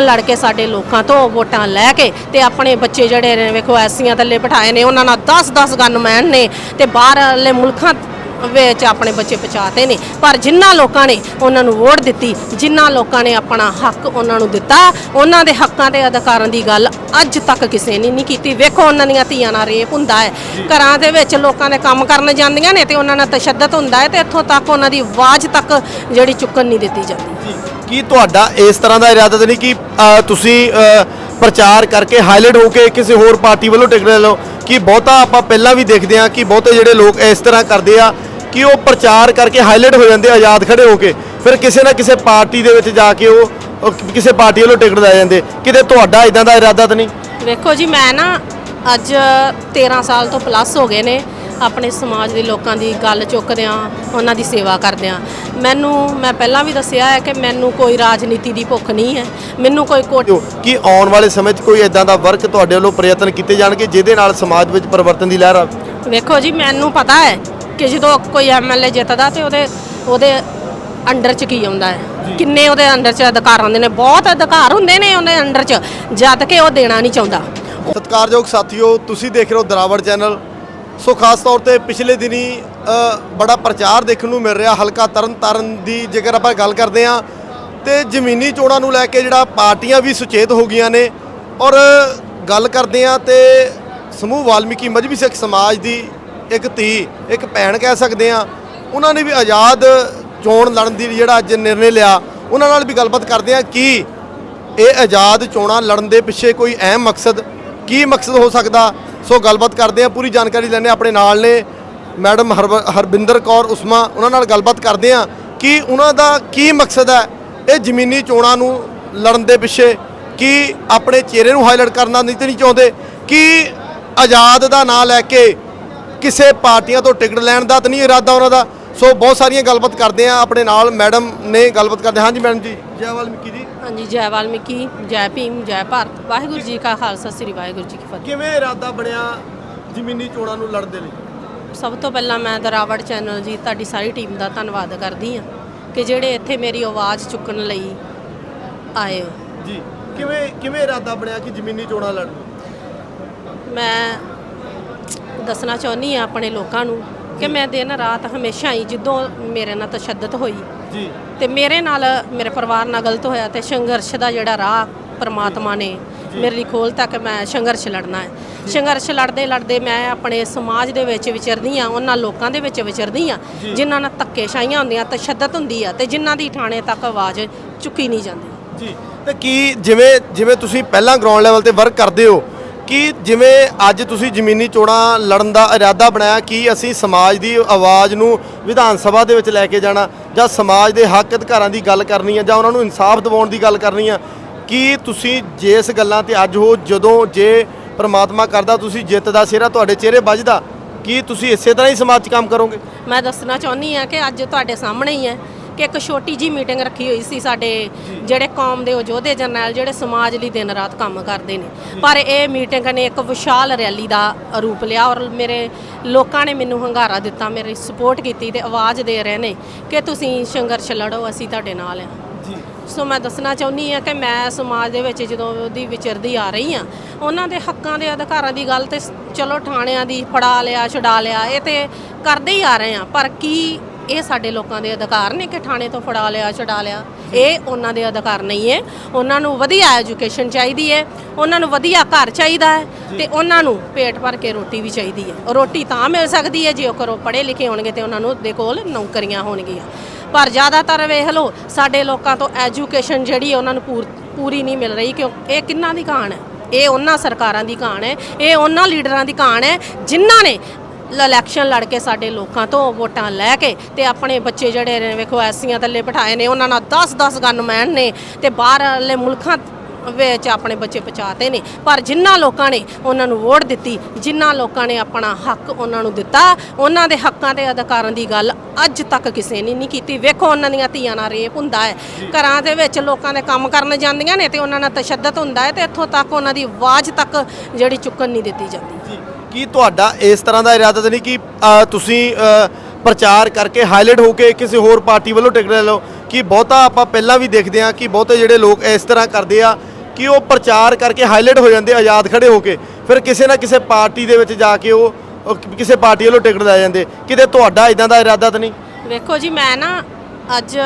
ਲੜ ਕੇ ਸਾਡੇ ਲੋਕਾਂ ਤੋਂ ਵੋਟਾਂ ਲੈ ਕੇ ਤੇ ਆਪਣੇ ਬੱਚੇ ਜਿਹੜੇ ਨੇ, ਵੇਖੋ ਐਸੀਆਂ ਥੱਲੇ ਬਿਠਾਏ ਨੇ, ਉਹਨਾਂ ਨਾਲ 10-10 ਗਨਮੈਨ ਨੇ ਤੇ ਬਾਹਰਲੇ ਮੁਲਕਾਂ ਵਿੱਚ ਆਪਣੇ ਬੱਚੇ ਪਹੁੰਚਾਤੇ ਨੇ। ਪਰ ਜਿਨ੍ਹਾਂ ਲੋਕਾਂ ਨੇ ਉਹਨਾਂ ਨੂੰ ਵੋਟ ਦਿੱਤੀ ਜਿਨ੍ਹਾਂ ਲੋਕਾਂ ਨੇ ਆਪਣਾ ਹੱਕ ਉਹਨਾਂ ਨੂੰ ਦਿੱਤਾ, ਉਹਨਾਂ ਦੇ ਹੱਕਾਂ ਤੇ ਅਧਿਕਾਰਾਂ ਦੀ ਗੱਲ ਅੱਜ ਤੱਕ ਕਿਸੇ ਨੇ ਨਹੀਂ ਕੀਤੀ। ਵੇਖੋ ਉਹਨਾਂ ਦੀਆਂ ਧੀਆਂ ਨਾਲ ਰੇਪ ਹੁੰਦਾ ਹੈ। ਘਰਾਂ ਦੇ ਵਿੱਚ ਲੋਕਾਂ ਦੇ ਕੰਮ ਕਰਨ ਜਾਂਦੀਆਂ ਨੇ ਤੇ ਉਹਨਾਂ ਨਾਲ ਤਸ਼ੱਦਦ ਹੁੰਦਾ ਹੈ ਤੇ ਇੱਥੋਂ ਤੱਕ ਉਹਨਾਂ ਦੀ ਆਵਾਜ਼ ਤੱਕ ਜਿਹੜੀ ਚੁੱਕਣ ਨਹੀਂ ਦਿੱਤੀ ਜਾਂਦੀ। ਕੀ ਤੁਹਾਡਾ ਇਸ ਤਰ੍ਹਾਂ ਦਾ ਇਰਾਦਾ ਤਾਂ ਨਹੀਂ ਕਿ ਅ, ਤੁਸੀਂ ਅ, ਪ੍ਰਚਾਰ ਕਰਕੇ ਹਾਈਲਾਈਟ ਹੋ ਕੇ ਕਿਸੇ ਹੋਰ ਪਾਰਟੀ ਵੱਲੋਂ ਟਿਕਟ ਲੈ ਲਓ? ਕਿ ਬਹੁਤਾ ਆਪਾਂ ਪਹਿਲਾਂ ਵੀ ਦੇਖਦੇ ਹਾਂ ਕਿ ਬਹੁਤੇ ਜਿਹੜੇ ਲੋਕ ਇਸ ਤਰ੍ਹਾਂ ਕਰਦੇ ਆ ਕਿ ਉਹ ਪ੍ਰਚਾਰ ਕਰਕੇ ਹਾਈਲਾਈਟ ਹੋ ਜਾਂਦੇ ਆ, ਆਜ਼ਾਦ ਖੜੇ ਹੋ ਕੇ। ਫਿਰ ਕਿਸੇ ਨਾ ਕਿਸੇ ਪਾਰਟੀ ਦੇ ਵਿੱਚ ਜਾ ਕੇ ਉਹ ਉਹ ਕਿਸੇ ਪਾਰਟੀ ਵੱਲੋਂ ਟਿਕਟ ਲੈ ਜਾਂਦੇ। ਕਿਤੇ ਤੁਹਾਡਾ ਇਦਾਂ ਦਾ ਇਰਾਦਾ ਤਾਂ ਨਹੀਂ? ਵੇਖੋ ਜੀ ਮੈਂ ਨਾ ਅੱਜ 13 ਸਾਲ ਤੋਂ ਪਲੱਸ ਹੋ ਗਏ ਨੇ। ਆਪਣੇ ਸਮਾਜ ਦੇ ਲੋਕਾਂ ਦੀ ਗੱਲ ਚੁੱਕਦਿਆਂ ਉਹਨਾਂ ਦੀ ਸੇਵਾ ਕਰਦਿਆਂ ਮੈਨੂੰ ਮੈਂ ਪਹਿਲਾਂ ਵੀ ਦੱਸਿਆ ਹੈ ਕਿ ਮੈਨੂੰ ਕੋਈ ਰਾਜਨੀਤੀ ਦੀ ਭੁੱਖ ਨਹੀਂ ਹੈ। ਮੈਨੂੰ ਕੋਈ ਕੋਟ ਕਿ ਆਉਣ ਵਾਲੇ ਸਮੇਂ 'ਚ ਕੋਈ ਇਦਾਂ ਦਾ ਵਰਕ ਤੁਹਾਡੇ ਵੱਲੋਂ ਪ੍ਰਯਤਨ ਕੀਤੇ ਜਾਣਗੇ ਜਿਹਦੇ ਨਾਲ ਸਮਾਜ ਵਿੱਚ ਪਰਿਵਰਤਨ ਦੀ ਲਹਿਰ ਆਵੇ ਵੇਖੋ ਜੀ ਮੈਨੂੰ ਪਤਾ ਹੈ ਕਿ ਜਦੋਂ ਕੋਈ ਐਮਐਲਏ ਜਿੱਤਦਾ ਤੇ ਉਹਦੇ ਉਹਦੇ ਅੰਡਰ ਚ ਕੀ ਆਉਂਦਾ ਹੈ। ਕਿੰਨੇ ਉਹਦੇ ਅੰਡਰ ਚ ਅਧਿਕਾਰ ਹੁੰਦੇ ਨੇ। ਬਹੁਤ ਅਧਿਕਾਰ ਹੁੰਦੇ ਨੇ ਉਹਦੇ ਅੰਡਰ ਚ ਜਦ ਕਿ ਉਹ ਦੇਣਾ ਨਹੀਂ ਚਾਹੁੰਦਾ। ਸਤਿਕਾਰਯੋਗ ਸਾਥੀਓ ਤੁਸੀਂ ਦੇਖ ਰਹੇ ਹੋ ਦਰਾਵੜ ਚੈਨਲ। ਸੋ ਖਾਸ ਤੌਰ ਤੇ ਪਿਛਲੇ ਦਿਨੀ ਬੜਾ ਪ੍ਰਚਾਰ ਦੇਖਣ ਨੂੰ ਮਿਲ ਰਿਹਾ, ਹਲਕਾ ਤਰਨ ਤਾਰਨ ਦੀ ਜੇਕਰ ਆਪਾਂ ਗੱਲ ਕਰਦੇ ਹਾਂ, ਤੇ ਜ਼ਮੀਨੀ ਚੋਣਾਂ ਨੂੰ ਲੈ ਕੇ ਜਿਹੜਾ ਪਾਰਟੀਆਂ ਵੀ ਸੁਚੇਤ ਹੋ ਗਈਆਂ ਨੇ। ਔਰ ਗੱਲ ਕਰਦੇ ਹਾਂ ਤੇ ਸਮੂਹ ਵਾਲਮੀਕੀ, ਮਜਬੀ ਸਿੱਖ ਸਮਾਜ ਦੀ ਇੱਕ ਧੀ, ਇੱਕ ਭੈਣ ਕਹਿ ਸਕਦੇ ਹਾਂ, ਉਹਨਾਂ ਨੇ ਵੀ ਆਜ਼ਾਦ ਚੋਣ ਲੜਨ ਦੀ ਜਿਹੜਾ ਅੱਜ ਨਿਰਣੇ ਲਿਆ। ਉਹਨਾਂ ਨਾਲ ਵੀ ਗੱਲਬਾਤ ਕਰਦੇ ਹਾਂ ਕਿ ਇਹ ਆਜ਼ਾਦ ਚੋਣਾਂ ਲੜਨ ਦੇ ਪਿੱਛੇ ਕੋਈ ਅਹਿਮ ਮਕਸਦ, ਕੀ ਮਕਸਦ ਹੋ ਸਕਦਾ ਸੋ ਗੱਲਬਾਤ ਕਰਦੇ ਆ ਪੂਰੀ ਜਾਣਕਾਰੀ ਲੈਣੇ ਆਪਣੇ ਨਾਲ ਨੇ ਮੈਡਮ ਹਰਵ- ਹਰਬਿੰਦਰ ਕੌਰ ਉਸਮਾ, ਉਹਨਾਂ ਨਾਲ ਗੱਲਬਾਤ ਕਰਦੇ ਆ ਕਿ ਉਹਨਾਂ ਦਾ ਕੀ ਮਕਸਦ ਹੈ ਇਹ ਜ਼ਮੀਨੀ ਚੋਣਾਂ ਨੂੰ ਲੜਨ ਦੇ ਪਿੱਛੇ, ਕੀ ਆਪਣੇ ਚਿਹਰੇ ਨੂੰ ਹਾਈਲਾਈਟ ਕਰਨਾ ਨਹੀਂ ਤੇ ਨਹੀਂ ਚਾਹੁੰਦੇ, ਕਿ ਆਜ਼ਾਦ ਦਾ ਨਾਂ ਲੈ ਕੇ ਕਿਸੇ ਪਾਰਟੀਆਂ ਤੋਂ ਟਿਕਟ ਲੈਣ ਦਾ ਤਾਂ ਨਹੀਂ ਇਰਾਦਾ ਉਹਨਾਂ ਦਾ ਸੋ ਬਹੁਤ ਸਾਰੀਆਂ ਗੱਲਬਾਤ ਕਰਦੇ ਆ ਆਪਣੇ ਨਾਲ ਮੈਡਮ ਨੇ ਗੱਲਬਾਤ ਕਰਦੇ ਹਾਂਜੀ ਮੈਡਮ ਜੀ। ਜੈ ਵਾਲਮੀਕੀ ਜੀ। ਹਾਂਜੀ ਜੈ ਵਾਲਮੀਕੀ ਜੈ ਭੀਮ ਜੈ ਭਾਰਤ। ਵਾਹਿਗੁਰੂ ਜੀ ਕਾ ਖਾਲਸਾ ਸ੍ਰੀ ਵਾਹਿਗੁਰੂ ਜੀ ਕੀ ਫਤਿਹ। ਕਿਵੇਂ ਇਰਾਦਾ ਬਣਿਆ ਜ਼ਮੀਨੀ ਚੋਣਾਂ ਨੂੰ ਲੜਨ ਦੇ ਲਈ? ਸਭ ਤੋਂ ਪਹਿਲਾਂ ਮੈਂ ਦਰਾਵੜ ਚੈਨਲ ਜੀ ਤੁਹਾਡੀ ਸਾਰੀ ਟੀਮ ਦਾ ਧੰਨਵਾਦ ਕਰਦੀ ਹਾਂ ਕਿ ਜਿਹੜੇ ਇੱਥੇ ਮੇਰੀ ਆਵਾਜ਼ ਚੁੱਕਣ ਲਈ ਆਏ ਹੋ। ਜੀ ਕਿਵੇਂ ਕਿਵੇਂ ਇਰਾਦਾ ਬਣਿਆ ਕਿ ਜ਼ਮੀਨੀ ਚੋਣਾਂ ਲੜਨ ਮੈਂ ਦੱਸਣਾ ਚਾਹੁੰਦੀ ਹਾਂ ਆਪਣੇ ਲੋਕਾਂ ਨੂੰ ਕਿ ਮੈਂ ਦਿਨ ਰਾਤ ਹਮੇਸ਼ਾ ਹੀ ਜਦੋਂ ਮੇਰੇ ਨਾਲ ਤਸ਼ੱਦਦ ਹੋਈ ਜੀ। ਤੇ ਮੇਰੇ ਨਾਲ ਮੇਰੇ ਪਰਿਵਾਰ ਨਾਲ ਗਲਤ ਹੋਇਆ ਤੇ ਸੰਘਰਸ਼ ਦਾ ਜਿਹੜਾ ਰਾਹ ਪ੍ਰਮਾਤਮਾ ਨੇ ਮੇਰੇ ਲਈ ਖੋਲ੍ਹਤਾ ਕਿ ਮੈਂ ਸੰਘਰਸ਼ ਲੜਨਾ ਹੈ। ਸੰਘਰਸ਼ ਲੜਦੇ ਲੜਦੇ ਮੈਂ ਆਪਣੇ ਸਮਾਜ ਦੇ ਵਿੱਚ ਵਿਚਰਦੀ ਆ ਉਹਨਾਂ ਲੋਕਾਂ ਦੇ ਵਿੱਚ ਵਿਚਰਦੀ ਆ ਜਿਨ੍ਹਾਂ ਨਾਲ ਧੱਕੇਸ਼ਾਹੀਆਂ ਹੁੰਦੀਆਂ ਤਸ਼ੱਦਦ ਹੁੰਦੀ ਆ ਤੇ ਜਿਨ੍ਹਾਂ ਦੀ ਥਾਣੇ ਤੱਕ ਆਵਾਜ਼ ਚੁੱਕੀ ਨਹੀਂ ਜਾਂਦੀ। ਜੀ। ਤੇ ਕੀ ਜਿਵੇਂ ਜਿਵੇਂ ਤੁਸੀਂ ਪਹਿਲਾਂ ਗਰਾਊਂਡ ਲੈਵਲ ਤੇ ਵਰਕ ਕਰਦੇ ਹੋ ਕਿ ਜਿਵੇਂ ਅੱਜ ਤੁਸੀਂ ਜ਼ਮੀਨੀ ਚੋਣਾਂ ਲੜਨ ਦਾ ਇਰਾਦਾ ਬਣਾਇਆ, ਕਿ ਅਸੀਂ ਸਮਾਜ ਦੀ ਆਵਾਜ਼ ਨੂੰ ਵਿਧਾਨ ਸਭਾ ਦੇ ਵਿੱਚ ਲੈ ਕੇ ਜਾਣਾ ਜਾਂ ਸਮਾਜ ਦੇ ਹੱਕ ਅਧਿਕਾਰਾਂ ਦੀ ਗੱਲ ਕਰਨੀ ਹੈ ਜਾਂ ਉਹਨਾਂ ਨੂੰ ਇਨਸਾਫ ਦਿਵਾਉਣ ਦੀ ਗੱਲ ਕਰਨੀ ਆ? ਕੀ ਤੁਸੀਂ ਜਿਸ ਗੱਲਾਂ ਤੇ ਅੱਜ ਹੋ, ਜਦੋਂ ਜੇ ਪ੍ਰਮਾਤਮਾ ਕਰਦਾ, ਤੁਸੀਂ ਜਿੱਤ ਦਾ ਸਿਹਰਾ ਤੁਹਾਡੇ ਚਿਹਰੇ ਵੱਜਦਾ? ਕੀ ਤੁਸੀਂ ਇਸੇ ਤਰ੍ਹਾਂ ਹੀ ਸਮਾਜ 'ਚ ਕੰਮ ਕਰੋਗੇ? ਮੈਂ ਦੱਸਣਾ ਚਾਹੁੰਦੀ ਆ ਕਿ ਅੱਜ ਤੁਹਾਡੇ ਸਾਹਮਣੇ ਹੀ ਹੈ। ਕਿ ਇੱਕ ਛੋਟੀ ਜੀ ਮੀਟਿੰਗ ਰੱਖੀ ਹੋਈ ਸੀ ਸਾਡੇ ਜਿਹੜੇ ਕੌਮ ਦੇ ਯੋਧੇ ਜਰਨੈਲ ਜਿਹੜੇ ਸਮਾਜ ਲਈ ਦਿਨ ਰਾਤ ਕੰਮ ਕਰਦੇ ਨੇ। ਪਰ ਇਹ ਮੀਟਿੰਗ ਨੇ ਇੱਕ ਵਿਸ਼ਾਲ ਰੈਲੀ ਦਾ ਰੂਪ ਲਿਆ ਔਰ ਮੇਰੇ ਲੋਕਾਂ ਨੇ ਮੈਨੂੰ ਹੰਗਾਰਾ ਦਿੱਤਾ ਮੇਰੀ ਸਪੋਰਟ ਕੀਤੀ ਤੇ ਆਵਾਜ਼ ਦੇ ਰਹੇ ਨੇ ਕਿ ਤੁਸੀਂ ਸੰਘਰਸ਼ ਲੜੋ ਅਸੀਂ ਤੁਹਾਡੇ ਨਾਲ ਆ ਸੋ ਮੈਂ ਦੱਸਣਾ ਚਾਹੁੰਦੀ ਆ ਕਿ ਮੈਂ ਸਮਾਜ ਦੇ ਵਿੱਚ ਜਦੋਂ ਉਹਦੀ ਵਿਚਰਦੀ ਆ ਰਹੀ ਆ ਉਹਨਾਂ ਦੇ ਹੱਕਾਂ ਦੇ ਅਧਿਕਾਰਾਂ ਦੀ ਗੱਲ ਤੇ ਚਲੋ ਥਾਣਿਆਂ ਦੀ ਫੜਾ ਲਿਆ ਛੁਡਾ ਲਿਆ ਇਹ ਤੇ ਕਰਦੇ ਹੀ ਆ ਰਹੇ ਆ ਪਰ ਕੀ ਇਹ ਸਾਡੇ ਲੋਕਾਂ ਦੇ ਅਧਿਕਾਰ ਨੇ ਕਿ ਥਾਣੇ ਤੋਂ ਫੜਾ ਲਿਆ ਛੁਡਾ ਲਿਆ। ਇਹ ਉਹਨਾਂ ਦੇ ਅਧਿਕਾਰ ਨਹੀਂ ਹੈ। ਉਹਨਾਂ ਨੂੰ ਵਧੀਆ ਐਜੂਕੇਸ਼ਨ ਚਾਹੀਦੀ ਹੈ। ਉਹਨਾਂ ਨੂੰ ਵਧੀਆ ਘਰ ਚਾਹੀਦਾ ਹੈ ਤੇ ਉਹਨਾਂ ਨੂੰ ਪੇਟ ਭਰ ਕੇ ਰੋਟੀ ਵੀ ਚਾਹੀਦੀ ਹੈ। ਰੋਟੀ ਤਾਂ ਮਿਲ ਸਕਦੀ ਹੈ ਜੇ ਉਹ ਕਰੋ ਪੜ੍ਹੇ ਲਿਖੇ ਹੋਣਗੇ ਤੇ ਉਹਨਾਂ ਨੂੰ ਦੇ ਕੋਲ ਨੌਕਰੀਆਂ ਹੋਣਗੀਆਂ। ਪਰ ਜ਼ਿਆਦਾਤਰ ਵੇਖ ਲਓ ਸਾਡੇ ਲੋਕਾਂ ਤੋਂ ਐਜੂਕੇਸ਼ਨ ਜਿਹੜੀ ਉਹਨਾਂ ਨੂੰ ਪੂਰ- ਨਹੀਂ ਮਿਲ ਰਹੀ ਕਿਉਂ? ਇਹ ਕਿੰਨਾ ਦੀ ਕਹਾਣ ਹੈ? ਇਹ ਉਹਨਾਂ ਸਰਕਾਰਾਂ ਦੀ ਕਹਾਣ ਹੈ। ਇਹ ਉਹਨਾਂ ਲੀਡਰਾਂ ਦੀ ਕਹਾਣ ਹੈ ਜਿਨ੍ਹਾਂ ਨੇ ਇਲੈਕਸ਼ਨ ਲੜ ਕੇ ਸਾਡੇ ਲੋਕਾਂ ਤੋਂ ਵੋਟਾਂ ਲੈ ਕੇ ਤੇ ਆਪਣੇ ਬੱਚੇ ਜਿਹੜੇ ਨੇ, ਵੇਖੋ, ਐਸੀਆਂ ਥੱਲੇ ਬਿਠਾਏ ਨੇ, ਉਹਨਾਂ ਨਾਲ 10-10 ਗਨਮੈਨ ਨੇ ਤੇ ਬਾਹਰਲੇ ਮੁਲਕਾਂ ਵਿੱਚ ਆਪਣੇ ਬੱਚੇ ਪਹੁੰਚਾਤੇ ਨੇ। ਪਰ ਜਿਨ੍ਹਾਂ ਲੋਕਾਂ ਨੇ ਉਹਨਾਂ ਨੂੰ ਵੋਟ ਦਿੱਤੀ ਜਿਨ੍ਹਾਂ ਲੋਕਾਂ ਨੇ ਆਪਣਾ ਹੱਕ ਉਹਨਾਂ ਨੂੰ ਦਿੱਤਾ, ਉਹਨਾਂ ਦੇ ਹੱਕਾਂ ਤੇ ਅਧਿਕਾਰਾਂ ਦੀ ਗੱਲ ਅੱਜ ਤੱਕ ਕਿਸੇ ਨੇ ਨਹੀਂ ਕੀਤੀ। ਵੇਖੋ, ਉਹਨਾਂ ਦੀਆਂ ਧੀਆਂ ਨਾਲ ਰੇਪ ਹੁੰਦਾ ਹੈ। ਘਰਾਂ ਦੇ ਵਿੱਚ ਲੋਕਾਂ ਦੇ ਕੰਮ ਕਰਨ ਜਾਂਦੀਆਂ ਨੇ ਤੇ ਉਹਨਾਂ ਨਾਲ ਤਸ਼ੱਦਦ ਹੁੰਦਾ ਹੈ ਤੇ ਇੱਥੋਂ ਤੱਕ ਉਹਨਾਂ ਦੀ ਆਵਾਜ਼ ਤੱਕ ਜਿਹੜੀ ਚੁੱਕਣ ਨਹੀਂ ਦਿੱਤੀ ਜਾਂਦੀ। ਕੀ ਤੁਹਾਡਾ ਇਸ ਤਰ੍ਹਾਂ ਦਾ ਇਰਾਦਾ ਤਾਂ ਨਹੀਂ ਕਿ ਅ, ਤੁਸੀਂ ਅ, ਪ੍ਰਚਾਰ ਕਰਕੇ ਹਾਈਲਾਈਟ ਹੋ ਕੇ ਕਿਸੇ ਹੋਰ ਪਾਰਟੀ ਵੱਲੋਂ ਟਿਕਟ ਲੈ ਲਓ? ਕਿ ਬਹੁਤਾ ਆਪਾਂ ਪਹਿਲਾਂ ਵੀ ਦੇਖਦੇ ਹਾਂ ਕਿ ਬਹੁਤੇ ਜਿਹੜੇ ਲੋਕ ਇਸ ਤਰ੍ਹਾਂ ਕਰਦੇ ਆ ਕਿ ਉਹ ਪ੍ਰਚਾਰ ਕਰਕੇ ਹਾਈਲਾਈਟ ਹੋ ਜਾਂਦੇ ਆਜ਼ਾਦ ਖੜੇ ਹੋ ਕੇ? ਫਿਰ ਕਿਸੇ ਨਾ ਕਿਸੇ ਪਾਰਟੀ ਦੇ ਵਿੱਚ ਜਾ ਕੇ ਉਹ ਉਹ ਕਿਸੇ ਪਾਰਟੀ ਵੱਲੋਂ ਟਿਕਟ ਲੈ ਜਾਂਦੇ। ਕਿਤੇ ਤੁਹਾਡਾ ਇਦਾਂ ਦਾ ਇਰਾਦਾ ਤਾਂ ਨਹੀਂ? ਵੇਖੋ ਜੀ ਮੈਂ ਨਾ ਅੱਜ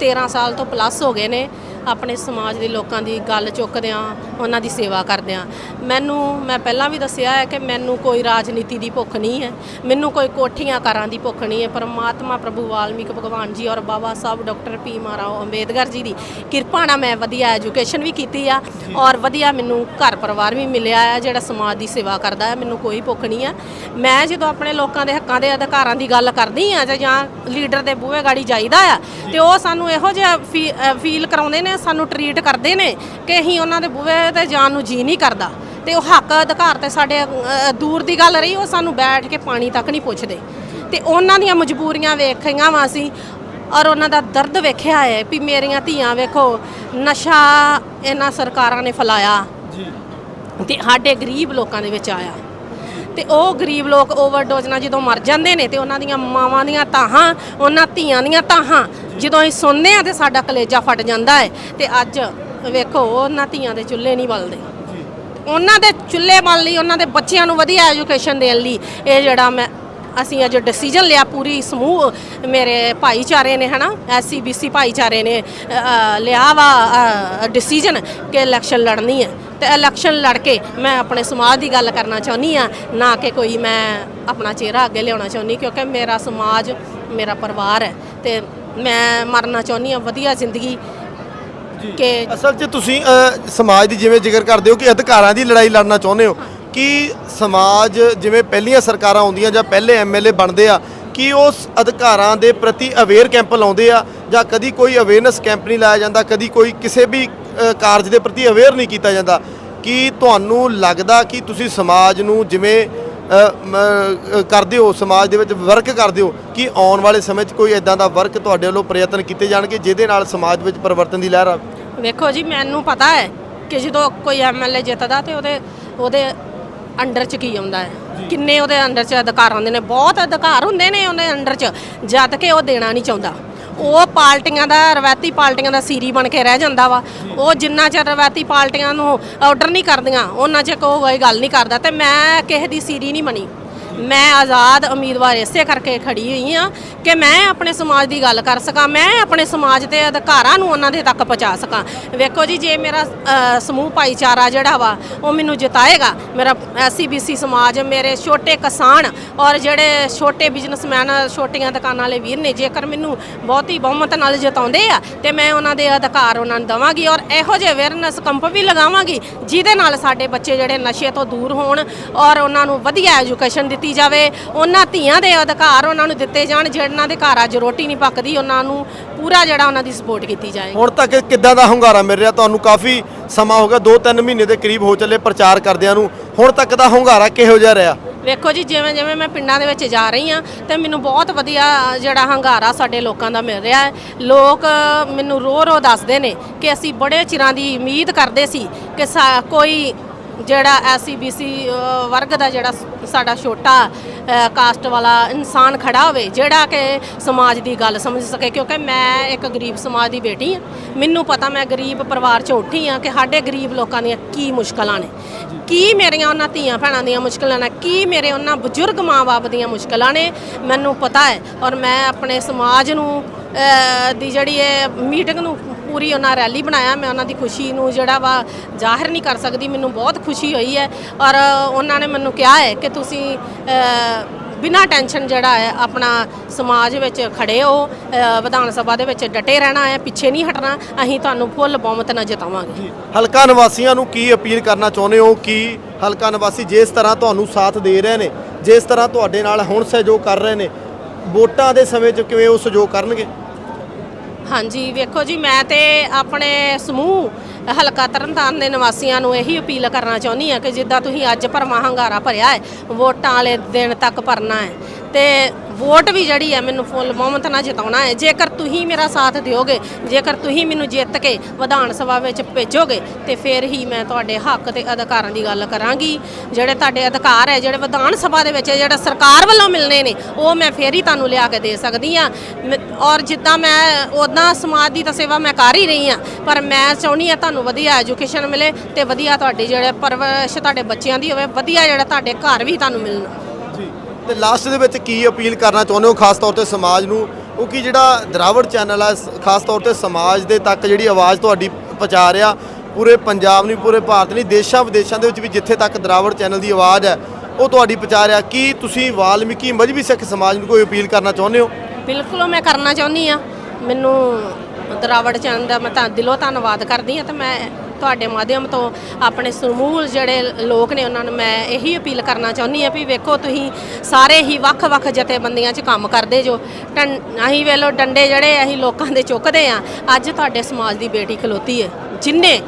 13 ਸਾਲ ਤੋਂ ਪਲੱਸ ਹੋ ਗਏ ਨੇ। ਆਪਣੇ ਸਮਾਜ ਦੇ ਲੋਕਾਂ ਦੀ ਗੱਲ ਚੁੱਕਦਿਆਂ ਉਹਨਾਂ ਦੀ ਸੇਵਾ ਕਰਦਿਆਂ ਮੈਨੂੰ, ਮੈਂ ਪਹਿਲਾਂ ਵੀ ਦੱਸਿਆ ਹੈ ਕਿ ਮੈਨੂੰ ਕੋਈ ਰਾਜਨੀਤੀ ਦੀ ਭੁੱਖ ਨਹੀਂ ਹੈ, ਮੈਨੂੰ ਕੋਈ ਕੋਠੀਆਂ ਕਾਰਾਂ ਦੀ ਭੁੱਖ ਨਹੀਂ ਹੈ। ਪਰਮਾਤਮਾ, ਪ੍ਰਭੂ ਵਾਲਮੀਕ ਭਗਵਾਨ ਜੀ ਔਰ ਬਾਬਾ ਸਾਹਿਬ ਡਾਕਟਰ ਪੀ ਰਾਓ ਅੰਬੇਦਕਰ ਜੀ ਦੀ ਕਿਰਪਾ ਨਾਲ ਮੈਂ ਵਧੀਆ ਐਜੂਕੇਸ਼ਨ ਵੀ ਕੀਤੀ ਆ ਔਰ ਵਧੀਆ ਮੈਨੂੰ ਘਰ ਪਰਿਵਾਰ ਵੀ ਮਿਲਿਆ ਹੈ, ਜਿਹੜਾ ਸਮਾਜ ਦੀ ਸੇਵਾ ਕਰਦਾ ਹੈ। ਮੈਨੂੰ ਕੋਈ ਭੁੱਖ ਨਹੀਂ ਹੈ। ਮੈਂ ਜਦੋਂ ਆਪਣੇ ਲੋਕਾਂ ਦੇ ਹੱਕਾਂ ਦੇ ਅਧਿਕਾਰਾਂ ਦੀ ਗੱਲ ਕਰਦੀ ਆ ਜਾਂ ਲੀਡਰ ਦੇ ਬੂਹੇ ਗਾੜੀ ਜਾਈਦਾ ਆ, ਤੇ ਉਹ ਸਾਨੂੰ ਇਹੋ ਜਿਹਾ ਫੀ- ਫੀਲ ਕਰਾਉਂਦੇ ਨੇ ਸਾਨੂੰ ਟਰੀਟ ਕਰਦੇ ਨੇ ਕਿ ਅਸੀਂ ਉਹਨਾਂ ਦੇ ਬੂਹੇ ਤੇ ਜਾਣ ਨੂੰ ਜੀ ਨਹੀਂ ਕਰਦਾ। ਤੇ ਉਹ ਹੱਕ ਅਧਿਕਾਰ ਤੇ ਸਾਡੇ ਦੂਰ ਦੀ ਗੱਲ ਰਹੀ ਉਹ ਸਾਨੂੰ ਬੈਠ ਕੇ ਪਾਣੀ ਤੱਕ ਨਹੀਂ ਪੁੱਛਦੇ। ਤੇ ਉਹਨਾਂ ਦੀਆਂ ਮਜਬੂਰੀਆਂ ਵੇਖੀਆਂ ਵਾ ਅਸੀਂ ਔਰ ਉਹਨਾਂ ਦਾ ਦਰਦ ਵੇਖਿਆ ਹੈ ਵੀ ਮੇਰੀਆਂ ਧੀਆਂ ਵੇਖੋ ਨਸ਼ਾ ਇਹਨਾਂ ਸਰਕਾਰਾਂ ਨੇ ਫੈਲਾਇਆ। ਜੀ। ਤੇ ਸਾਡੇ ਗਰੀਬ ਲੋਕਾਂ ਦੇ ਵਿੱਚ ਆਇਆ। ਤੇ ਉਹ ਗਰੀਬ ਲੋਕ ਓਵਰਡੋਜ਼ ਨਾਲ ਜਦੋਂ ਮਰ ਜਾਂਦੇ ਨੇ ਤੇ ਉਹਨਾਂ ਦੀਆਂ ਮਾਵਾਂ ਦੀਆਂ ਤਾਹਾਂ ਉਹਨਾਂ ਧੀਆਂ ਦੀਆਂ ਤਾਹਾਂ ਜਦੋਂ ਅਸੀਂ ਸੁਣਦੇ ਆ ਤੇ ਸਾਡਾ ਕਲੇਜਾ ਫਟ ਜਾਂਦਾ ਹੈ ਤੇ ਅੱਜ ਵੇਖੋ, ਉਹਨਾਂ ਧੀਆਂ ਦੇ ਚੁੱਲ੍ਹੇ ਨਹੀਂ ਬਲਦੇ। ਉਹਨਾਂ ਦੇ ਚੁੱਲ੍ਹੇ ਬਲ ਲਈ, ਉਹਨਾਂ ਦੇ ਬੱਚਿਆਂ ਨੂੰ ਵਧੀਆ ਐਜੂਕੇਸ਼ਨ ਦੇਣ ਲਈ ਇਹ ਜਿਹੜਾ ਮੈਂ, ਅਸੀਂ ਅੱਜ ਡਿਸੀਜਨ ਲਿਆ ਪੂਰੀ ਸਮੂਹ, ਮੇਰੇ ਭਾਈਚਾਰੇ ਨੇ, ਹਨਾ ਐਸਸੀਬੀਸੀ ਭਾਈਚਾਰੇ ਨੇ ਲਿਆ ਵਾ ਡਿਸੀਜਨ ਕਿ ਇਲੈਕਸ਼ਨ ਲੜਨੀ ਹੈ। ਤੇ ਇਲੈਕਸ਼ਨ ਲੜ ਕੇ ਮੈਂ ਆਪਣੇ ਸਮਾਜ ਦੀ ਗੱਲ ਕਰਨਾ ਚਾਹੁੰਦੀ ਆ ਨਾ ਕਿ ਕੋਈ ਮੈਂ ਆਪਣਾ ਚਿਹਰਾ ਅੱਗੇ ਲਿਆਉਣਾ ਚਾਹੁੰਦੀ, ਕਿਉਂਕਿ ਮੇਰਾ ਸਮਾਜ, ਮੇਰਾ ਪਰਿਵਾਰ ਹੈ ਤੇ ਮੈਂ ਮਰਨਾ ਚਾਹੁੰਦੀ ਆ ਵਧੀਆ ਜ਼ਿੰਦਗੀ ਕਿ ਅਸਲ 'ਚ ਤੁਸੀਂ ਅ, ਸਮਾਜ ਦੀ ਜਿਵੇਂ ਜ਼ਿਕਰ ਕਰਦੇ ਹੋ ਕਿ ਅਧਿਕਾਰਾਂ ਦੀ ਲੜਾਈ ਲੜਨਾ ਚਾਹੁੰਦੇ ਹੋ ਕਿ ਸਮਾਜ ਜਿਵੇਂ ਪਹਿਲੀਆਂ ਸਰਕਾਰਾਂ ਆਉਂਦੀਆਂ ਜਾਂ ਪਹਿਲੇ ਐਮਐਲਏ ਬਣਦੇ ਆ ਕਿ ਉਸ ਅਧਿਕਾਰਾਂ ਦੇ ਪ੍ਰਤੀ ਅਵੇਅਰ ਕੈਂਪ ਲਾਉਂਦੇ ਆ ਜਾਂ ਕਦੀ ਕੋਈ ਅਵੇਅਰਨੈਸ ਕੈਂਪ ਨਹੀਂ ਲਾਇਆ ਜਾਂਦਾ ਕਦੀ ਕੋਈ ਕਿਸੇ ਵੀ ਅ, ਕਾਰਜ ਦੇ ਪ੍ਰਤੀ ਅਵੇਅਰ ਨਹੀਂ ਕੀਤਾ ਜਾਂਦਾ? ਕਿ ਤੁਹਾਨੂੰ ਲੱਗਦਾ ਕਿ ਤੁਸੀਂ ਸਮਾਜ ਨੂੰ ਜਿਵੇਂ ਕਰਦੇ ਹੋ ਸਮਾਜ ਦੇ ਵਿੱਚ ਵਰਕ ਕਰਦੇ ਹੋ ਕਿ ਆਉਣ ਵਾਲੇ ਸਮੇਂ 'ਚ ਕੋਈ ਇਦਾਂ ਦਾ ਵਰਕ ਤੁਹਾਡੇ ਵੱਲੋਂ ਪ੍ਰਯਤਨ ਕੀਤੇ ਜਾਣਗੇ ਜਿਹਦੇ ਨਾਲ ਸਮਾਜ ਵਿੱਚ ਪਰਿਵਰਤਨ ਦੀ ਲਹਿਰ ਆਵੇ ਵੇਖੋ ਜੀ ਮੈਨੂੰ ਪਤਾ ਹੈ ਕਿ ਜਦੋਂ ਕੋਈ ਐਮਐਲਏ ਜਿੱਤਦਾ ਤੇ ਉਹਦੇ ਉਹਦੇ ਅੰਡਰ ਚ ਕੀ ਆਉਂਦਾ ਹੈ। ਕਿੰਨੇ ਉਹਦੇ ਅੰਡਰ ਚ ਅਧਿਕਾਰ ਹੁੰਦੇ ਨੇ? ਬਹੁਤ ਅਧਿਕਾਰ ਹੁੰਦੇ ਨੇ ਉਹਦੇ ਅੰਡਰ ਚ ਜਦ ਕਿ ਉਹ ਦੇਣਾ ਨਹੀਂ ਚਾਹੁੰਦਾ। ਉਹ ਪਾਰਟੀਆਂ ਦਾ, ਰਵਾਇਤੀ ਪਾਰਟੀਆਂ ਦਾ ਸੀਰੀ ਬਣ ਕੇ ਰਹਿ ਜਾਂਦਾ ਵਾ। ਉਹ ਜਿੰਨਾ ਚਿਰ ਰਵਾਇਤੀ ਪਾਰਟੀਆਂ ਨੂੰ ਆਰਡਰ ਨਹੀਂ ਕਰਦੀਆਂ, ਉਹਨਾਂ ਚਿਰ ਕੋਈ ਗੱਲ ਨਹੀਂ ਕਰਦਾ ਤੇ ਮੈਂ ਕਿਸੇ ਦੀ ਸੀਰੀ ਨਹੀਂ ਬਣੀ। ਮੈਂ ਆਜ਼ਾਦ ਉਮੀਦਵਾਰ ਇਸੇ ਕਰਕੇ ਖੜੀ ਹੋਈ ਆ ਕਿ ਮੈਂ ਆਪਣੇ ਸਮਾਜ ਦੀ ਗੱਲ ਕਰ ਸਕਾਂ, ਮੈਂ ਆਪਣੇ ਸਮਾਜ ਦੇ ਅਧਿਕਾਰਾਂ ਨੂੰ ਉਹਨਾਂ ਦੇ ਤੱਕ ਪਹੁੰਚਾ ਸਕਾਂ। ਵੇਖੋ ਜੀ, ਜੇ ਮੇਰਾ ਸਮੂਹ ਭਾਈਚਾਰਾ ਜਿਹੜਾ ਵਾ, ਉਹ ਮੈਨੂੰ ਜਿਤਾਏਗਾ, ਮੇਰਾ ਐਸਸੀਬੀਸੀ ਸਮਾਜ, ਮੇਰੇ ਛੋਟੇ ਕਿਸਾਨ ਔਰ ਜਿਹੜੇ ਛੋਟੇ ਬਿਜ਼ਨਸਮੈਨ, ਛੋਟੀਆਂ ਦੁਕਾਨਾਂ ਵਾਲੇ ਵੀਰ ਨੇ, ਜੇਕਰ ਮੈਨੂੰ ਬਹੁਤੀ ਬਹੁਮਤ ਨਾਲ ਜਿਤਾਉਂਦੇ ਆ, ਤੇ ਮੈਂ ਉਹਨਾਂ ਦੇ ਅਧਿਕਾਰ ਉਹਨਾਂ ਨੂੰ ਦਵਾਂਗੀ ਔਰ ਇਹੋ ਜਿਹੇ ਅਵੇਅਰਨੈਸ ਕੰਪ ਵੀ ਲਗਾਵਾਂਗੀ, ਜਿਹਦੇ ਨਾਲ ਸਾਡੇ ਬੱਚੇ ਜਿਹੜੇ ਨਸ਼ੇ ਤੋਂ ਦੂਰ ਹੋਣ ਔਰ ਉਹਨਾਂ ਨੂੰ ਵਧੀਆ ਐਜੂਕੇਸ਼ਨ ਦਿੱਤੀ ਜਾਵੇ ਉਹਨਾਂ ਧੀਆਂ ਦੇ ਅਧਿਕਾਰ ਉਹਨਾਂ ਨੂੰ ਦਿੱਤੇ ਜਾਣ ਜਿਹਨਾਂ ਦੇ ਘਰ ਅੱਜ ਰੋਟੀ ਨਹੀਂ ਪੱਕਦੀ ਉਹਨਾਂ ਨੂੰ ਪੂਰਾ ਜਿਹੜਾ ਉਹਨਾਂ ਦੀ ਸਪੋਰਟ ਕੀਤੀ ਜਾਏ। ਹੁਣ ਤੱਕ ਕਿੱਦਾਂ ਦਾ ਹੁੰਗਾਰਾ ਮਿਲ ਰਿਹਾ? ਤੁਹਾਨੂੰ ਕਾਫੀ ਸਮਾਂ ਹੋ ਗਿਆ 2-3 ਮਹੀਨੇ ਦੇ ਕਰੀਬ ਹੋ ਚੱਲੇ ਪ੍ਰਚਾਰ ਕਰਦਿਆਂ ਨੂੰ। ਹੁਣ ਤੱਕ ਦਾ ਹੁੰਗਾਰਾ ਕਿਹੋ ਜਿਹਾ ਰਿਹਾ? ਵੇਖੋ ਜੀ ਜਿਵੇਂ ਜਿਵੇਂ ਮੈਂ ਪਿੰਡਾਂ ਦੇ ਵਿੱਚ ਜਾ ਰਹੀ ਹਾਂ ਤੇ ਮੈਨੂੰ ਬਹੁਤ ਵਧੀਆ ਜਿਹੜਾ ਹੰਗਾਰਾ ਸਾਡੇ ਲੋਕਾਂ ਦਾ ਮਿਲ ਰਿਹਾ ਹੈ। ਲੋਕ ਮੈਨੂੰ ਰੋ ਰੋ ਦੱਸਦੇ ਨੇ ਕਿ ਅਸੀਂ ਬੜੇ ਚਿਰਾਂ ਦੀ ਉਮੀਦ ਕਰਦੇ ਸੀ ਕਿ ਕੋਈ ਜਿਹੜਾ ਐਸਸੀਬੀਸੀ ਵਰਗ ਦਾ ਜਿਹੜਾ ਸਾਡਾ ਛੋਟਾ ਕਾਸਟ ਵਾਲਾ ਇਨਸਾਨ ਖੜਾ ਹੋਵੇ, ਜਿਹੜਾ ਕਿ ਸਮਾਜ ਦੀ ਗੱਲ ਸਮਝ ਸਕੇ, ਕਿਉਂਕਿ ਮੈਂ ਇੱਕ ਗਰੀਬ ਸਮਾਜ ਦੀ ਬੇਟੀ ਹਾਂ। ਮੈਨੂੰ ਪਤਾ ਮੈਂ ਗਰੀਬ ਪਰਿਵਾਰ 'ਚ ਉੱਠੀ ਹਾਂ ਕਿ ਸਾਡੇ ਗਰੀਬ ਲੋਕਾਂ ਦੀਆਂ ਕੀ ਮੁਸ਼ਕਲਾਂ ਨੇ। ਕੀ ਮੇਰੀਆਂ ਉਹਨਾਂ ਧੀਆਂ ਭੈਣਾਂ ਦੀਆਂ ਮੁਸ਼ਕਲਾਂ ਨੇ, ਕੀ ਮੇਰੇ ਉਹਨਾਂ ਬਜ਼ੁਰਗ ਮਾਂ-ਬਾਪ ਦੀਆਂ ਮੁਸ਼ਕਲਾਂ ਨੇ, ਮੈਨੂੰ ਪਤਾ ਹੈ। ਔਰ ਮੈਂ ਆਪਣੇ ਸਮਾਜ ਨੂੰ ਦੀ ਜਿਹੜੀ ਇਹ ਮੀਟਿੰਗ ਨੂੰ ਪੂਰੀ ਉਹਨਾਂ ਰੈਲੀ ਬਣਾਇਆ, ਮੈਂ ਉਹਨਾਂ ਦੀ ਖੁਸ਼ੀ ਨੂੰ ਜਿਹੜਾ ਵਾ ਜ਼ਾਹਿਰ ਨਹੀਂ ਕਰ ਸਕਦੀ, ਮੈਨੂੰ ਬਹੁਤ ਖੁਸ਼ੀ ਹੋਈ ਹੈ। ਔਰ ਉਹਨਾਂ ਨੇ ਮੈਨੂੰ ਕਿਹਾ ਹੈ ਕਿ ਤੁਸੀਂ ਬਿਨਾਂ ਟੈਨਸ਼ਨ ਜਿਹੜਾ ਹੈ ਆਪਣਾ ਸਮਾਜ ਵਿੱਚ ਖੜੇ ਹੋ ਵਿਧਾਨ ਸਭਾ ਦੇ ਵਿੱਚ ਡਟੇ ਰਹਿਣਾ ਹੈ ਪਿੱਛੇ ਨਹੀਂ ਹਟਣਾ ਅਸੀਂ ਤੁਹਾਨੂੰ ਫੁੱਲ ਬਹੁਮਤ ਨਾਲ ਜਿਤਾਵਾਂਗੇ ਹਲਕਾ ਨਿਵਾਸੀਆਂ ਨੂੰ ਕੀ ਅਪੀਲ ਕਰਨਾ ਚਾਹੁੰਦੇ ਹੋ ਕਿ ਹਲਕਾ ਨਿਵਾਸੀ ਜਿਸ ਤਰ੍ਹਾਂ ਤੁਹਾਨੂੰ ਸਾਥ ਦੇ ਰਹੇ ਨੇ ਜਿਸ ਤਰ੍ਹਾਂ ਤੁਹਾਡੇ ਨਾਲ ਹੁਣ ਸਹਿਯੋਗ ਕਰ ਰਹੇ ਨੇ ਵੋਟਾਂ ਦੇ ਸਮੇਂ 'ਚ ਕਿਵੇਂ ਉਹ ਸਹਿਯੋਗ ਕਰਨਗੇ? ਹਾਂਜੀ ਵੇਖੋ ਜੀ ਮੈਂ ਤੇ ਆਪਣੇ ਸਮੂਹ ਹਲਕਾ ਤਰਨਤਾਰਨ ਦੇ ਨਿਵਾਸੀਆਂ ਨੂੰ ਇਹੀ ਅਪੀਲ ਕਰਨਾ ਚਾਹੁੰਦੀ ਹਾਂ ਕਿ ਜਿੱਦਾਂ ਤੁਸੀਂ ਅੱਜ ਭਰਵਾਂ ਹੰਗਾਰਾ ਭਰਿਆ ਹੈ, ਵੋਟਾਂ ਵਾਲੇ ਦਿਨ ਤੱਕ ਭਰਨਾ ਹੈ। ਤੇ ਵੋਟ ਵੀ ਜਿਹੜੀ ਹੈ ਮੈਨੂੰ ਫੁੱਲ ਬਹੁਮਤ ਨਾਲ ਜਿਤਾਉਣਾ ਹੈ। ਜੇਕਰ ਤੁਸੀਂ ਮੇਰਾ ਸਾਥ ਦਿਓਗੇ, ਜੇਕਰ ਤੁਸੀਂ ਮੈਨੂੰ ਜਿੱਤ ਕੇ ਵਿਧਾਨ ਸਭਾ ਵਿੱਚ ਭੇਜੋਗੇ, ਤੇ ਫਿਰ ਹੀ ਮੈਂ ਤੁਹਾਡੇ ਹੱਕ ਤੇ ਅਧਿਕਾਰਾਂ ਦੀ ਗੱਲ ਕਰਾਂਗੀ। ਜਿਹੜੇ ਤੁਹਾਡੇ ਅਧਿਕਾਰ ਹੈ, ਜਿਹੜੇ ਵਿਧਾਨ ਸਭਾ ਦੇ ਵਿੱਚ ਜਿਹੜਾ ਸਰਕਾਰ ਵੱਲੋਂ ਮਿਲਣੇ ਨੇ, ਉਹ ਮੈਂ ਫੇਰ ਹੀ ਤੁਹਾਨੂੰ ਲਿਆ ਕੇ ਦੇ ਸਕਦੀ ਆ ਔਰ ਜਿੱਦਾਂ ਮੈਂ ਉਦਾਂ ਸਮਾਜ ਦੀ ਤਾਂ ਸੇਵਾ ਮੈਂ ਕਰ ਹੀ ਰਹੀ ਆ ਪਰ ਮੈਂ ਚਾਹੁੰਦੀ ਆ ਤੁਹਾਨੂੰ ਵਧੀਆ ਐਜੂਕੇਸ਼ਨ ਮਿਲੇ ਤੇ ਵਧੀਆ ਤੁਹਾਡੀ ਜਿਹੜੇ ਪਰਵਰਿਸ਼ ਤੁਹਾਡੇ ਬੱਚਿਆਂ ਦੀ ਹੋਵੇ, ਵਧੀਆ ਜਿਹੜਾ ਤੁਹਾਡੇ ਘਰ ਵੀ ਤੁਹਾਨੂੰ ਮਿਲਣਾ। ਜੀ। ਤੇ ਲਾਸਟ ਦੇ ਵਿੱਚ ਕੀ ਅਪੀਲ ਕਰਨਾ ਚਾਹੁੰਦੇ ਹੋ ਖਾਸ ਤੌਰ ਤੇ ਸਮਾਜ ਨੂੰ? ਕਿਉਂਕਿ ਜਿਹੜਾ ਦਰਾਵੜ ਚੈਨਲ ਆ ਖਾਸ ਤੌਰ ਤੇ ਸਮਾਜ ਦੇ ਤੱਕ ਜਿਹੜੀ ਆਵਾਜ਼ ਤੁਹਾਡੀ ਪਹੁੰਚਾ ਰਿਹਾ, ਪੂਰੇ ਪੰਜਾਬ ਨਹੀਂ ਪੂਰੇ ਭਾਰਤ ਨਹੀਂ ਦੇਸ਼ਾਂ ਵਿਦੇਸ਼ਾਂ ਦੇ ਵਿੱਚ ਵੀ ਜਿੱਥੇ ਤੱਕ ਦਰਾਵੜ ਚੈਨਲ ਦੀ ਆਵਾਜ਼ ਹੈ, ਉਹ ਤੁਹਾਡੀ ਪਹੁੰਚਾ ਰਿਹਾ। ਕੀ ਤੁਸੀਂ ਵਾਲਮੀਕੀ ਮਜਬੀ ਸਿੱਖ ਸਮਾਜ ਨੂੰ ਕੋਈ ਅਪੀਲ ਕਰਨਾ ਚਾਹੁੰਦੇ ਹੋ? ਬਿਲਕੁਲ ਮੈਂ ਕਰਨਾ ਚਾਹੁੰਦੀ ਆ ਮੈਨੂੰ ਦਰਾਵੜ ਚੈਨਲ ਦਾ ਮੈਂ ਤਾਂ ਦਿਲੋਂ ਧੰਨਵਾਦ ਕਰਦੀ ਆ ਤੇ ਮੈਂ ਤੁਹਾਡੇ ਮਾਧਿਅਮ ਤੋਂ ਆਪਣੇ ਸਮੂਹ ਜਿਹੜੇ ਲੋਕ ਨੇ ਉਹਨਾਂ ਨੂੰ ਮੈਂ ਇਹੀ ਅਪੀਲ ਕਰਨਾ ਚਾਹੁੰਦੀ ਆ ਵੀ ਵੇਖੋ, ਤੁਸੀਂ ਸਾਰੇ ਹੀ ਵੱਖ-ਵੱਖ ਜਥੇਬੰਦੀਆਂ 'ਚ ਕੰਮ ਕਰਦੇ ਜੋ। ਟੰ- ਅਸੀਂ ਵੇਲੋ ਡੰਡੇ ਜਿਹੜੇ ਅਸੀਂ ਲੋਕਾਂ ਦੇ ਚੁੱਕਦੇ ਆ ਅੱਜ ਤੁਹਾਡੇ ਸਮਾਜ ਦੀ ਬੇਟੀ ਖਲੋਤੀ ਹੈ, ਜਿੰਨੇ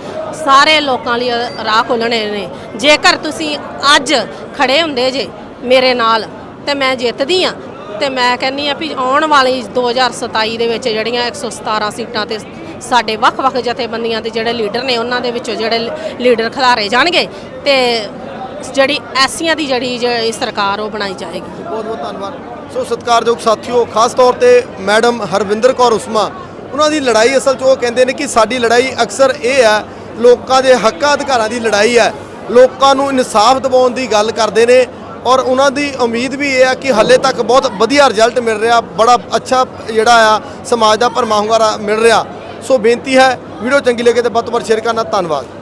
ਸਾਰੇ ਲੋਕਾਂ ਲਈ ਰਾਹ ਖੋਲਣੇ ਨੇ। ਜੇਕਰ ਤੁਸੀਂ ਅੱਜ ਖੜੇ ਹੁੰਦੇ ਜੇ ਮੇਰੇ ਨਾਲ, ਤੇ ਮੈਂ ਜਿੱਤਦੀ ਆ ਤੇ ਮੈਂ ਕਹਿੰਨੀ ਆ ਵੀ ਆਉਣ ਵਾਲੀ 2027 ਦੇ ਵਿੱਚ ਜਿਹੜੀਆਂ 117 ਸੀਟਾਂ ਤੇ ਸਾਡੇ ਵੱਖ-ਵੱਖ ਜਥੇਬੰਦੀਆਂ ਦੇ ਜਿਹੜੇ ਲੀਡਰ ਨੇ, ਉਹਨਾਂ ਦੇ ਵਿੱਚੋਂ ਜਿਹੜੇ ਲੀਡਰ ਖਿਲਾਰੇ ਜਾਣਗੇ ਤੇ ਜਿਹੜੀ ਐਸੀਆਂ ਦੀ ਜਿਹੜੀ ਜਿਹੜੀ ਸਰਕਾਰ ਉਹ ਬਣਾਈ ਜਾਏਗੀ। ਬਹੁਤ ਬਹੁਤ ਧੰਨਵਾਦ। ਸੋ ਸਤਿਕਾਰਯੋਗ ਸਾਥੀਓ, ਖਾਸ ਤੌਰ ਤੇ ਮੈਡਮ ਹਰਵਿੰਦਰ ਕੌਰ ਉਸਮਾ, ਉਹਨਾਂ ਦੀ ਲੜਾਈ ਅਸਲ 'ਚ ਉਹ ਕਹਿੰਦੇ ਨੇ ਕਿ ਸਾਡੀ ਲੜਾਈ ਅਕਸਰ ਇਹ ਹੈ, ਲੋਕਾਂ ਦੇ ਹੱਕਾਂ ਅਧਿਕਾਰਾਂ ਦੀ ਲੜਾਈ ਹੈ। ਲੋਕਾਂ ਨੂੰ ਇਨਸਾਫ ਦਿਵਾਉਣ ਦੀ ਗੱਲ ਕਰਦੇ ਨੇ ਔਰ ਉਹਨਾਂ ਦੀ ਉਮੀਦ ਵੀ ਇਹ ਹੈ ਕਿ ਹੱਲੇ ਤੱਕ ਬਹੁਤ ਵਧੀਆ ਰਿਜ਼ਲਟ ਮਿਲ ਰਿਹਾ, ਬੜਾ ਅੱਛਾ ਜਿਹੜਾ ਆ, ਸਮਾਜ ਦਾ ਭਰਮਾ ਹੁੰਗਾਰਾ ਮਿਲ ਰਿਹਾ। ਸੋ ਬੇਨਤੀ ਹੈ ਵੀਡੀਓ ਚੰਗੀ ਲੱਗੇ ਤੇ ਵੱਧ ਤੋਂ ਵੱਧ ਸ਼ੇਅਰ ਕਰਨਾ ਧੰਨਵਾਦ।